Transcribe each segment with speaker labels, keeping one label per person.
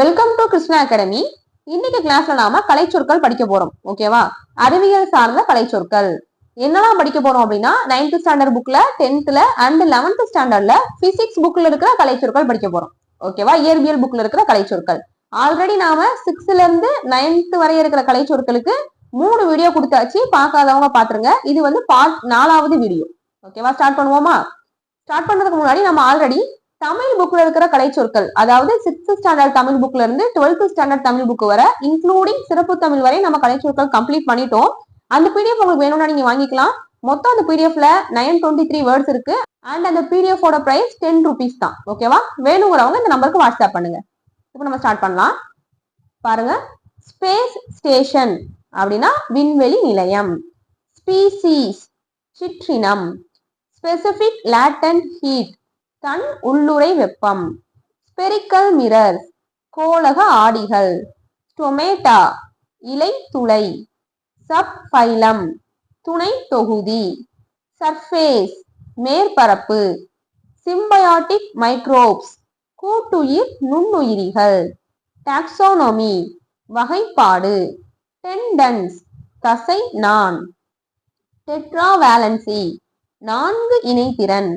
Speaker 1: Welcome to Krishna academy இன்னைக்கு கிளாஸ்ல நாம கலைச்சொற்கள் படிக்க போறோம். ஓகேவா அறிவியல் சார்ந்த கலைச்சொற்கள். என்னெல்லாம் படிக்க போறோம் அப்படின்னா நைன்த் ஸ்டாண்டர்ட் புக்ல டென்த்ல அண்ட் லெவன்த் ஸ்டாண்டர்ட்ல பிசிக்ஸ் புக்ல இருக்கிற கலைச்சொற்கள் படிக்க போறோம். ஓகேவா இயற்பியல் புக்ல இருக்கிற கலைச்சொற்கள். ஆல்ரெடி நாம சிக்ஸ்த்ல இருந்து நைன்த் வரை இருக்கிற கலைச்சொற்களுக்கு மூணு வீடியோ கொடுத்தாச்சு. பார்க்காதவங்க பாத்துருங்க. இது வந்து பார்ட் நாலாவது வீடியோ ஓகேவா ஸ்டார்ட் பண்ணுவோமா? ஸ்டார்ட் பண்றதுக்கு முன்னாடி நம்ம ஆல்ரெடி தமிழ் புக்ல இருக்கிற கலைச்சொற்கள் அதாவது சிக்ஸ்த் ஸ்டாண்டர்ட் தமிழ் புக்ல இருந்து டுவெல்த் ஸ்டாண்டர்ட் தமிழ் புக் வர இன்க்ளூடிங் சிறப்பு தமிழ் வரை நம்ம கலைச்சொற்கள் கம்ப்ளீட் பண்ணிட்டோம். அந்த பிடிஎஃப் உங்களுக்கு வேணும்னா நீங்க வாங்கிக்கலாம். மொத்தம் அந்த பிடிஎஃப்ல நைன் டுவெண்ட்டி த்ரீ வேர்ட்ஸ் இருக்கு. அண்ட் அந்த பிடிஎஃபோட பிரைஸ் டென் ருபீஸ் தான். ஓகேவா வேணுங்கிறவங்க இந்த நம்பருக்கு வாட்ஸ்அப் பண்ணுங்க. இப்போ நம்ம ஸ்டார்ட் பண்ணலாம். பாருங்க. ஸ்பேஸ் ஸ்டேஷன் அப்படின்னா விண்வெளி நிலையம். ஸ்பீசிஸ் சிற்றினம். ஸ்பெசிபிக் லேட்டன் ஹீட் தன் உள்ளுறை வெப்பம். Spherical mirror கோலக ஆடிகள். டொமேட்டா இலை துளை. சப் பைலம் துணை தொகுதி. சர்ஃபேஸ் மேற்பரப்பு. சிம்பயாட்டிக் மைக்ரோப்ஸ் கூட்டுயிர் நுண்ணுயிரிகள். டாக்ஸோனமி வகைப்பாடு. டெண்டன்ஸ் தசை நான். டெட்ராவேலன்சி நான்கு இணைத்திறன்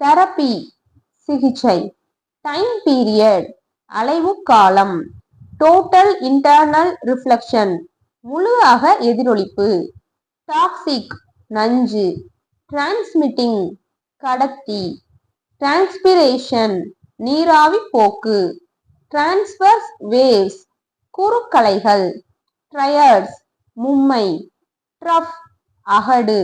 Speaker 1: தெரப்பி சிகிச்சை. டைம் பீரியட் அலைவு காலம். டோட்டல் இன்டர்னல் ரிஃப்ளெக்ஷன் முழு அக எதிரொலிப்பு டாக்ஸிக் நஞ்சு. டிரான்ஸ்மிட்டிங் கடத்தி. டிரான்ஸ்பிரேஷன் நீராவி போக்கு. டிரான்ஸ்வர்ஸ் வேவ்ஸ் குறுக்கலைகள். ட்ரையர்ஸ் மும்மை. ட்ரஃப் அகடு.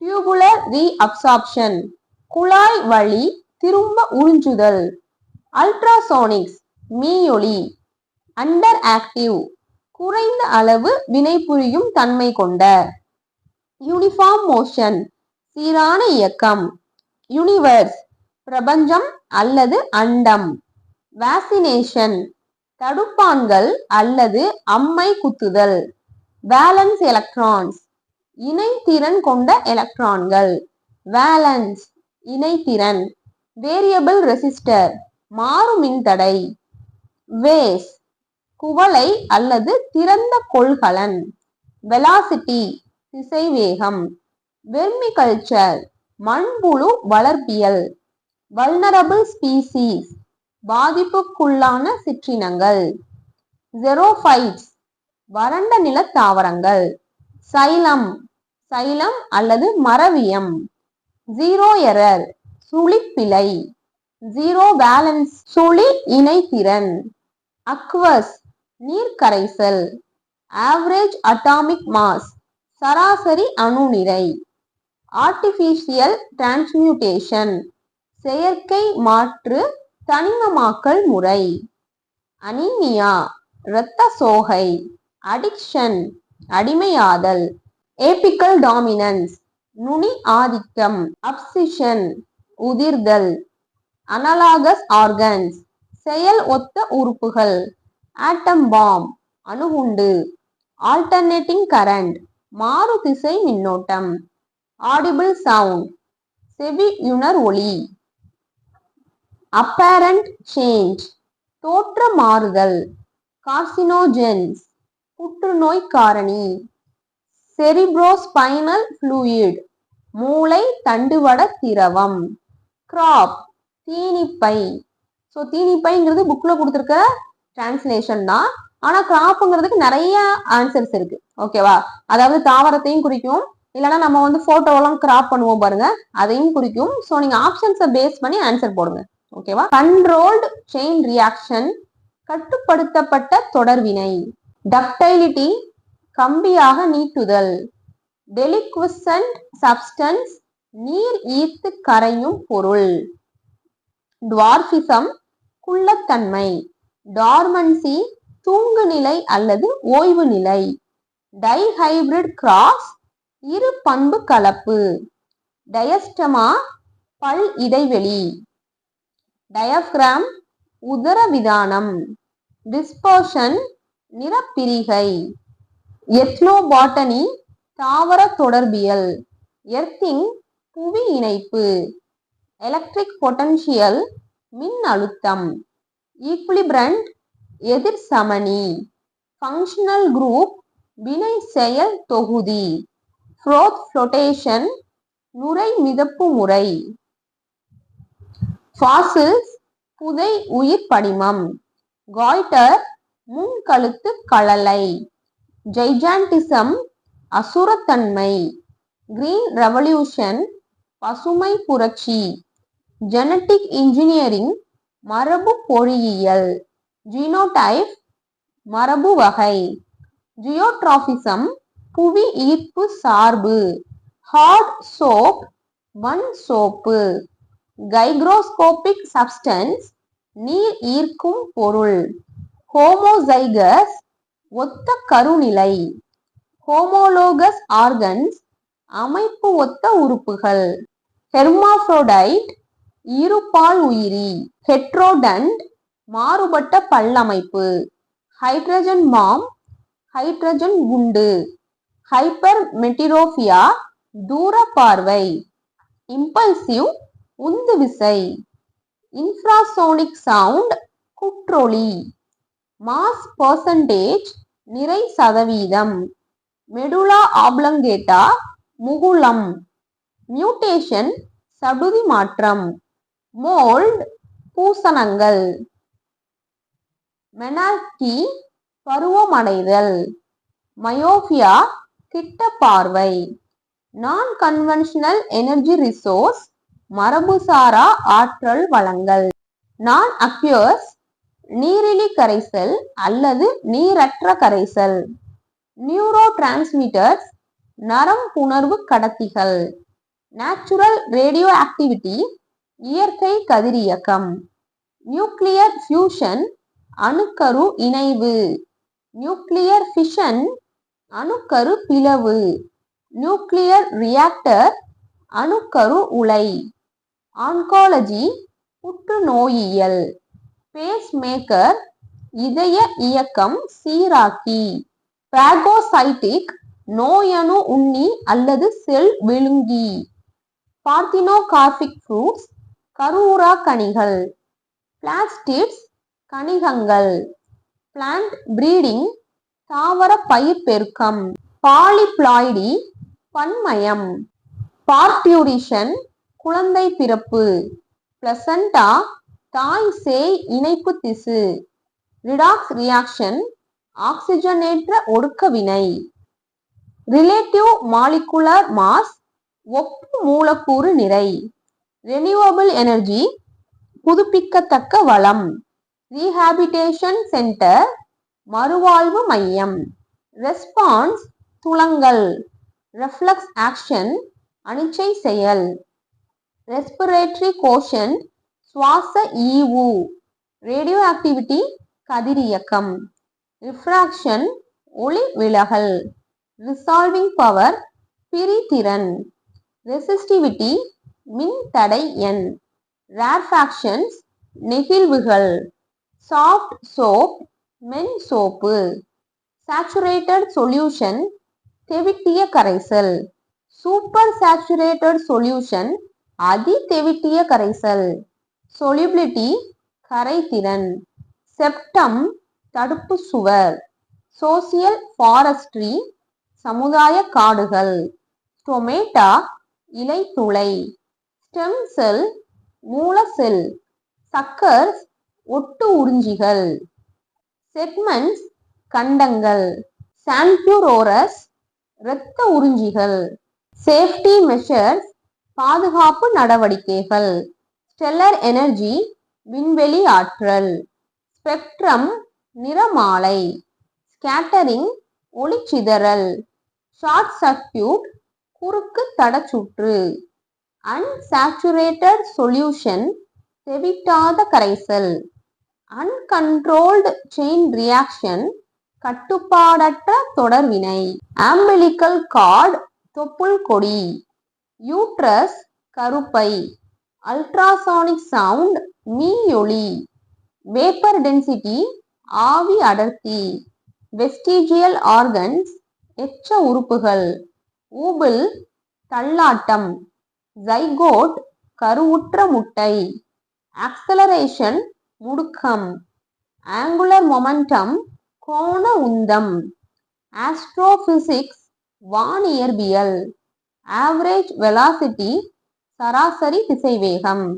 Speaker 1: டியூபுலர் ரீஅப்சார்ப்ஷன் குழாய் வழி திரும்ப உறிஞ்சுதல். அல்ட்ராசோனிக்ஸ் மீயொலி அண்டர் ஆக்டிவ் குறைந்த அளவு வினைபுரியும் தன்மை கொண்ட. யூனிஃபார்ம் மோஷன் சீரான இயக்கம். யூனிவர்ஸ் பிரபஞ்சம் அல்லது அண்டம். வேக்சினேஷன் தடுப்பான்கள் அல்லது அம்மை குத்துதல். வேலன்ஸ் எலக்ட்ரான்ஸ் இணைத்திறன் கொண்ட எலக்ட்ரான்கள் வேலன்ஸ் இணைத்திறன். வேரியபிள் ரெசிஸ்டர் மாறு மின்தடை வேஸ் குவளை அல்லது திறந்த கொள்கலன் வெலாசிட்டி திசைவேகம் வெர்மிகல்ச்சர் மண்புழு வளர்ப்பியல் வல்னரபிள் ஸ்பீசிஸ் பாதிப்புக்குள்ளான சிற்றினங்கள் ஜெரோஃபைட்ஸ் வறண்ட நில தாவரங்கள் சைலம் சைலம் அல்லது மரவியம் ஜீரோ எரர் சுழிப்பிழை ஜீரோ பேலன்ஸ் சுழி இணைத்திறன் அக்வஸ் நீர்க்கரைசல். ஆவரேஜ் அட்டாமிக் மாஸ் சராசரி அணுநிறை. ஆர்டிஃபிஷியல் டிரான்ஸ்மியூட்டேஷன் செயற்கை மாற்று தனிமமாக்கல் முறை. அனிமியா இரத்த சோகை. அடிக்ஷன் அடிமையாதல். ஏபிக்கல் டாமினன்ஸ் நுனி ஆதிக்கம். அப்சிஷன் உதிர்தல். அனலாகஸ் ஆர்கன்ஸ் செயல் ஒத்த உறுப்புகள். ஆட்டம் பாம் அணுகுண்டு. ஆல்டர்னேட்டிங் கரண்ட் மாறு திசை மின்னோட்டம். ஆடிபிள் சவுண்ட் செவியுணர் ஒளி. அப்பேரண்ட் சேஞ்ச் தோற்ற மாறுதல். கார்சினோஜென்ஸ் புற்றுநோய் காரணி. செரிப்ரோஸ்பைனல் ஃப்ளூயிட் மூளை தண்டுவட திரவம். கிராப் தீனிப்பை. ஸோ தீனிப்பைங்கிறது புக்கில் கொடுத்துருக்க டிரான்ஸ்லேஷன் தான். ஆனால் கிராப்புங்கிறதுக்கு நிறைய ஆன்சர்ஸ் இருக்கு. ஓகேவா அதாவது தாவரத்தையும் குறிக்கும். இல்லைன்னா நம்ம வந்து ஃபோட்டோவெல்லாம் கிராப் பண்ணுவோம் பாருங்க. அதையும் குறிக்கும். ஸோ நீங்கள் ஆப்ஷன்ஸை பேஸ் பண்ணி ஆன்சர் போடுங்க. ஓகேவா கண்ட்ரோல்டு செயின் ரியாக்ஷன் கட்டுப்படுத்தப்பட்ட தொடர்வினை டக்டைலிட்டி கம்பியாக நீட்டுதல். டெலிக்விசன்ட் சப்ஸ்டன்ஸ் நீர் ஈர்த்து கரையும் பொருள். டுவார்பிசம் குள்ளத்தன்மை. டார்மன்சி தூங்கு நிலை அல்லது ஓய்வு நிலை. டைஹைபிரிட் கிராஸ் இரு பண்பு கலப்பு. டயஸ்டமா பல் இடைவெளி. டயப்ராம் உதரவிதானம் டிஸ்பர்ஷன் நிறப்பிரிகை. எத்னோபாட்டனி தாவர தொடர்பியல். எர்த்திங் புவி இணைப்பு எலக்ட்ரிக் பொட்டன்ஷியல் மின் அழுத்தம் ஈக்குலிபிரண்ட் எதிர் சமனி ஃபங்க்ஷனல் குரூப் வினை செயல் தொகுதி ஃப்ரோத் ஃப்ளோட்டேஷன் நுரை மிதப்பு முறை. ஃபாசில்ஸ் புதை உயிர் படிமம் காய்டர் முன்கழுத்து கழலை ஜெய்ஜாண்டிசம் அசுரத்தன்மை கிரீன் ரெவல்யூஷன் பசுமை புரட்சி. ஜெனட்டிக் இன்ஜினியரிங் மரபு பொறியியல். ஜீனோடைப் மரபு வகை. ஜியோட்ராபிசம் புவி ஈர்ப்பு சார்பு. ஹார்ட் சோப் மண் சோப்பு. கைக்ரோஸ்கோபிக் சப்ஸ்டன்ஸ் நீர் ஈர்க்கும் பொருள். ஹோமோசைகஸ் ஒத்த கருநிலை. ஹோமோலோகஸ் ஆர்கன்ஸ் அமைப்பு ஒத்த உறுப்புகள். ஹெர்மாஃப்ரோடைட் இருபால் உயிரி. ஹெட்ரோடன்ட் மாறுபட்ட பல்லமைப்பு. ஹைட்ரஜன் மாம் ஹைட்ரஜன் குண்டு. ஹைப்பர் மெட்டிரோபியா தூர பார்வை இம்பல்சிவ் உந்து விசை இன்ஃப்ராசோனிக் சவுண்ட் குற்றொளி. மாஸ் பர்சன்டேஜ் நிறை சதவீதம். மெடுலா ஆப்லங்கேட்டா முகுளம் மியூட்டேஷன் சடுதி மாற்றம் மோல்ட் பூசணங்கள். மெனாக்கி பருவமடைதல். மயோபியா கிட்ட பார்வை நான் கன்வென்ஷனல் எனர்ஜி ரிசோர்ஸ் மரபுசாரா ஆற்றல் வளங்கள். நான் அக்யூர்ஸ் நீரிலி கரைசல் அல்லது நீரற்ற கரைசல். நியூரோ டிரான்ஸ்மிட்டர்ஸ் நரம் புணர்வு கடத்திகள். நேச்சுரல் ரேடியோ ஆக்டிவிட்டி இயற்கை கதிரியக்கம் நியூக்ளியர் ஃபியூஷன் அணுக்கரு இணைவு. நியூக்ளியர் ஃபிஷன் அணுக்கரு பிளவு. நியூக்ளியர் ரியாக்டர் அணுக்கரு உலை. ஆன்காலஜி புற்றுநோயியல். பேஸ் மேக்கர் இதய இயக்கம் சீராக்கி. பாகோசைட்டிக் நோயணு உண்ணி அல்லது செல் விழுங்கி. பார்த்தினோகார்பிக் ஃப்ரூட்ஸ் கருவுரா கனிகள். பிளாஸ்டிட்ஸ் கணிகங்கள் பிளான்ட் பிரீடிங் தாவர பயிர் பெருக்கம். பாலிப்ளாய்டி பன்மயம். பார்ட்யூரிஷன் குழந்தை பிறப்பு. பிளசண்டா தாய் சேய் இணைப்பு திசு. ரிடாக்ஸ் ரியாக்ஷன் ஆக்சிஜனேற்ற ஒடுக்க வினை ரிலேட்டிவ் மாலிகுலர் மாஸ் ஒப்பு மூலக்கூறு நிறை. ரெனியூவபிள் எனர்ஜி புதுப்பிக்கத்தக்க வளம். ரீஹாபிடேஷன் சென்டர் மறுவாழ்வு மையம். ரெஸ்பான்ஸ் துளங்கள். ரெஃப்ளக்ஸ் ஆக்ஷன் அனிச்சை செயல். ரெஸ்பிரேட்டரி கோஷன் சுவாச ஈவு. Radio activity கதிரியக்கம். ரிஃப்ராக்ஷன் ஒளி விலகல். Resolving power பிரிதிறன். ரெசிஸ்டிவிட்டி மின் தடை எண் ரேர்ஃபாக்ஷன்ஸ் நெகிழ்வுகள். சாஃப்ட் சோப் மென் சோப்பு. சேச்சுரேட்டட் சொல்யூஷன் தெவிட்டிய கரைசல். சூப்பர் சேச்சுரேட்டட் சொல்யூஷன் அதி தெவிட்டிய கரைசல். சொல்யூபிலிட்டி கரைத்திறன் செப்டம் தடுப்பு சுவர். சோசியல் ஃபாரஸ்ட்ரி சமுதாய காடுகள் டொமேட்டா இலைத்துளை ஸ்டெம் செல் மூல செல் சக்கர்ஸ் ஒட்டு உறிஞ்சிகள் செக்மெண்ட்ஸ் கண்டங்கள் சான்பியூரோரஸ் இரத்த உறிஞ்சிகள் சேஃப்டி மெஷர்ஸ் பாதுகாப்பு நடவடிக்கைகள் ஸ்டெல்லர் எனர்ஜி விண்வெளி ஆற்றல் ஸ்பெக்ட்ரம் நிறமாலை ஸ்கேட்டரிங் ஒளிச்சிதறல். ஷார்ட் சர்க்கியூட் குறுக்கு தடச்சுற்று. அன்சாச்சுரேட்டட் சொல்யூஷன் தெவிட்டாத கரைசல். அன்கண்ட்ரோல்டு செயின் ரியாக்ஷன் கட்டுப்பாடற்ற தொடர்வினை. ஆம்பிளிக்கல் கார்டு தொப்புள் கொடி. யூட்ரஸ் கருப்பை. அல்ட்ராசானிக் சவுண்ட் மீயொளி வேப்பர் டென்சிட்டி ஆவி அடர்த்தி. வெஸ்டிஜியல் ஆர்கன்ஸ் எச்ச உறுப்புகள். ஊபிள் தள்ளாட்டம். ஜைகோட் கருவுற்ற முட்டை. ஆக்சலரேஷன் முடுக்கம். ஆங்குலர் மொமெண்டம் கோண உந்தம். ஆஸ்ட்ரோபிசிக்ஸ் வானியற்பியல். ஆவரேஜ் வெலாசிட்டி சராசரி திசைவேகம்.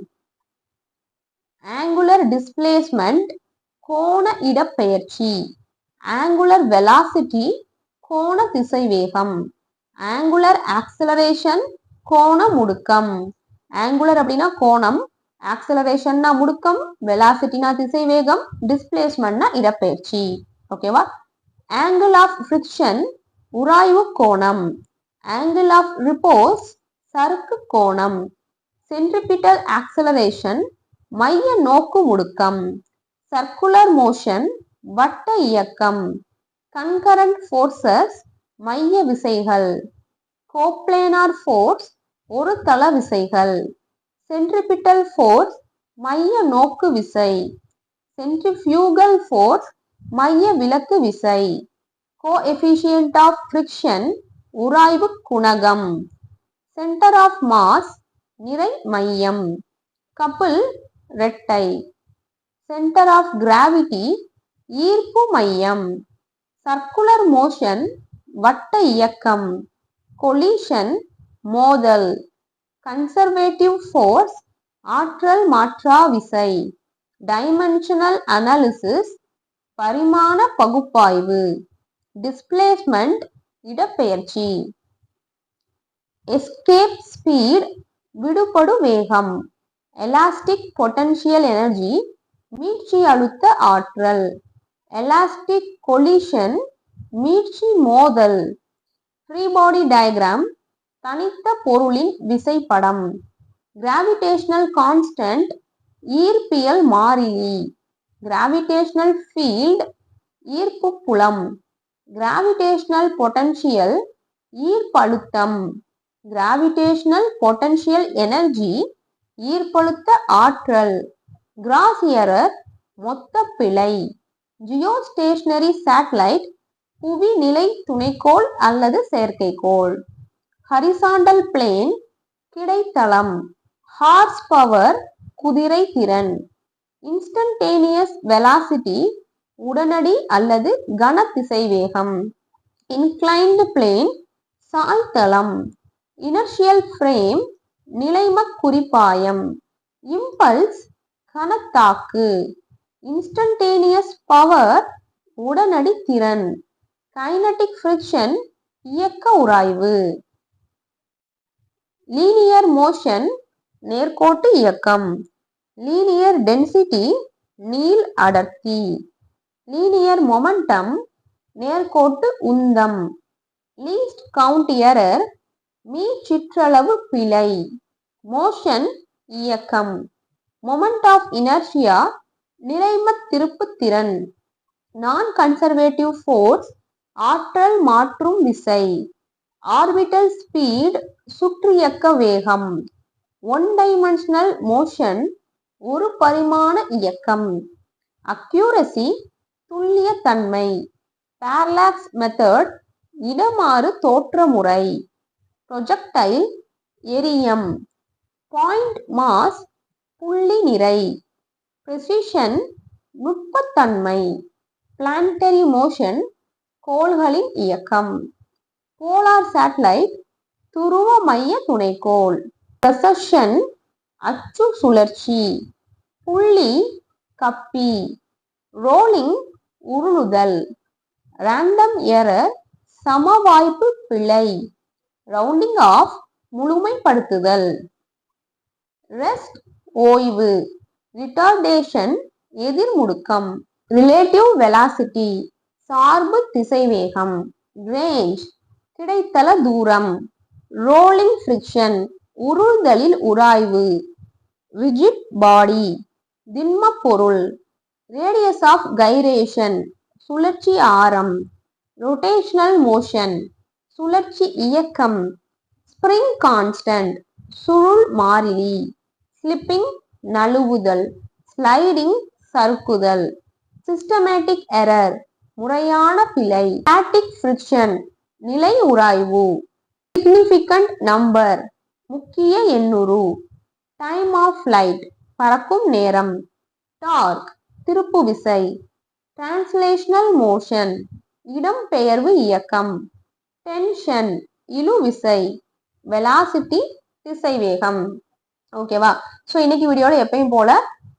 Speaker 1: ஆங்குலர் டிஸ்பிளேஸ்மெண்ட் கோண இடப்பெயர்ச்சி. ஆங்குலர் வெலாசிட்டி கோண திசைவேகம். ஆங்குலர் ஆக்சலரேஷன் கோண முடுக்கம். ஆங்குலர் அப்படின்னா கோணம் ஆக்சலரேஷன்னா முடுக்கம் வெலாசிட்டினா திசை வேகம் டிஸ்பிளேஸ்மெண்ட்னா இடப்பெயர்ச்சி. ஓகேவா ஆங்கிள் ஆஃப் ஃப்ரிக்ஷன் உராய்வு கோணம். ஆங்கிள் ஆஃப் ரிப்போஸ் சறுக்கு கோணம். சென்ட்ரிபிட்டல் ஆக்சலரேஷன் மைய நோக்கு முடுக்கம். சர்க்குலர் மோஷன் வட்ட இயக்கம். கன்கரண்ட் ஃபோர்ஸஸ் மைய விசைகள். கோப்ளேனார் ஃபோர்ஸ் ஒரு தள விசைகள். சென்ட்ரிபிட்டல் ஃபோர்ஸ் மைய நோக்கு விசை. சென்ட்ரிஃபியூகல் ஃபோர்ஸ் மைய விலக்கு விசை. கோஎஃபிஷியன்ட் ஆஃப் ஃப்ரிக்ஷன் உராய்வு குணகம். சென்டர் ஆஃப் மாஸ் நிறை மையம். கபில் ரெட்டை சென்டர் ஆஃப் கிராவிட்டி ஈர்ப்பு மையம். சர்க்குலர் மோஷன் வட்ட இயக்கம். கொலிஷன் மோதல். கன்சர்வேட்டிவ் ஃபோர்ஸ் ஆற்றல் மாற்றா விசை. டைமென்ஷனல் அனாலிசிஸ் பரிமாண பகுப்பாய்வு. டிஸ்பிளேஸ்மெண்ட் இடப்பெயர்ச்சி. எஸ்கேப் ஸ்பீட் விடுபடு வேகம். எலாஸ்டிக் பொட்டன்ஷியல் எனர்ஜி மீட்சி அழுத்த ஆற்றல். எலாஸ்டிக் கொலிஷன் மீட்சி மோதல். ஃப்ரீ பாடி டயக்ராம் தனித்த பொருளின் விசைப்படம். கிராவிடேஷனல் கான்ஸ்டன்ட் ஈர்ப்பியல் மாறிலி. கிராவிடேஷனல் ஃபீல்ட் ஈர்ப்பு புலம். கிராவிடேஷனல் பொட்டன்ஷியல் ஈர்ப்பழுத்தம். கிராவிடேஷனல் பொட்டன்ஷியல் எனர்ஜி ஈர்ப்பழுத்த ஆற்றல். கிராஸ் எரர் மொத்த பிழை. ஜியோஸ்டேஷனரி சேட்டலைட் புவி நிலை துணைக்கோள் அல்லது செயற்கைக்கோள். ஹரிசாண்டல் பிளேன் கிடைத்தளம். ஹார்ஸ் பவர் குதிரை திறன். இன்ஸ்டன்டேனியஸ் வெலாசிட்டி உடனடி அல்லது கன திசைவேகம். இன்க்ளைன்டு பிளேன் சாய்தளம். இனர்ஷியல் ஃப்ரேம் நிலைமக் குறிப்பாயம். இம்பல்ஸ் கனத்தாக்கு. இன்ஸ்டன்டேனியஸ் பவர் உடனடி திறன். கைனட்டிக் ஃப்ரிக்ஷன் இயக்க உராய்வு. லீனியர் மோஷன் நேர்கோட்டு இயக்கம். லீனியர் டென்சிட்டி நீள் அடர்த்தி. லீனியர் மொமெண்டம் நேர்கோட்டு உந்தம். லீஸ்ட் கவுண்ட் எரர் மீ சிற்றளவு பிழை. மோஷன் இயக்கம். மொமெண்ட் ஆஃப் இனர்ஷியா நிலைம திருப்புத்திறன். நான் கன்சர்வேட்டிவ் ஃபோர்ஸ் ஆற்றல் மாற்றும் விசை. ஆர்பிட்டல் ஸ்பீட் சுற்றியக்க வேகம். ஒன் டைமென்ஷனல் மோஷன் ஒரு பரிமாண இயக்கம். அக்யூரசி துல்லிய தன்மை. பேர்லாக்ஸ் மெத்தட் இடமாறு தோற்றமுறை. ப்ரொஜெக்டைல் எரியம் பாயிண்ட் மாஸ் புள்ளி நிறை. ப்ரெசிஷன் நுட்பத்தன்மை பிளான்டரி மோஷன் கோள்களின் இயக்கம். போலார் சேட்டலைட் துருவ மைய துணைக்கோள். ப்ரெசஷன் அச்சு சுழற்சி. புள்ளி கப்பி. ரோலிங் உருளுதல். ரேண்டம் எரர் சமவாய்ப்பு பிழை. ரவுண்டிங் ஆஃப் முழுமைப்படுத்துதல். ரெஸ்ட் ஓய்வு. ரிட்டார்டேஷன் எதிர்முடுக்கம் ரிலேட்டிவ் வெலாசிட்டி சார்பு திசைவேகம் ரேஞ்ச் கிடைத்தல தூரம் ரோலிங் ஃப்ரிக்ஷன் உருள்தலில் உராய்வு ரிஜிட் பாடி திண்ம பொருள் ரேடியஸ் ஆஃப் கைரேஷன் சுழற்சி ஆரம் ரொட்டேஷனல் மோஷன் சுழற்சி இயக்கம் ஸ்ப்ரிங் கான்ஸ்டன்ட் சுருள் மாறிலி ஸ்லிப்பிங் நழுவுதல் ஸ்லைடிங் சறுக்குதல் சிஸ்டமேட்டிக் எரர் முறையான பிழை ஸ்டாட்டிக் ஃப்ரிக்ஷன் நிலை உராய்வு சிக்னிஃபிகண்ட் நம்பர் முக்கிய எண்ணுரு டைம் ஆஃப் ஃப்ளைட் பறக்கும் நேரம் டார்க் திருப்பு விசை டிரான்ஸ்லேஷனல் மோஷன் இடம்பெயர்வு இயக்கம் டென்ஷன் இழுவிசை வெலாசிட்டி திசைவேகம். ஓகேவா ஸோ இன்னைக்கு வீடியோவில் எப்பயும் போல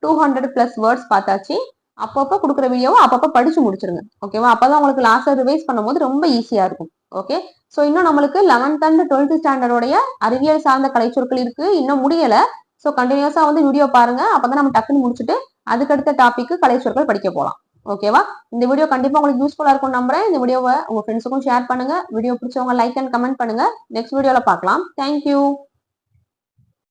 Speaker 1: டூ ஹண்ட்ரட் பிளஸ் வேர்ட்ஸ் பார்த்தாச்சு. அப்பப்போ கொடுக்குற வீடியோவை அப்பப்போ படிச்சு முடிச்சிருங்க. ஓகேவா அப்பதான் உங்களுக்கு லாஸ்ட் ரிவைஸ் பண்ணும்போது ரொம்ப ஈஸியாக இருக்கும். ஓகே ஸோ இன்னும் நம்மளுக்கு லெவன்த் அண்ட் டுவெல்த் ஸ்டாண்டர்டோடைய அறிவியல் சார்ந்த கலைச்சொற்கள் இருக்கு. இன்னும் முடியல. ஸோ கண்டினியூஸாக வந்து வீடியோ பாருங்க. அப்பதான் நம்ம டக்குன்னு முடிச்சுட்டு அதுக்கடுத்த டாப்பிக்கு கலைச்சொற்கள் படிக்க போகலாம் ஓகேவா இந்த வீடியோ கண்டிப்பா உங்களுக்கு யூஸ்ஃபுல்லா இருக்கும் நம்புறேன். இந்த வீடியோவை உங்க ஃப்ரெண்ட்ஸுக்கும் ஷேர் பண்ணுங்க. வீடியோ பிடிச்சவங்க லைக் அண்ட் கமெண்ட் பண்ணுங்க. நெக்ஸ்ட் வீடியோல பார்க்கலாம். Thank you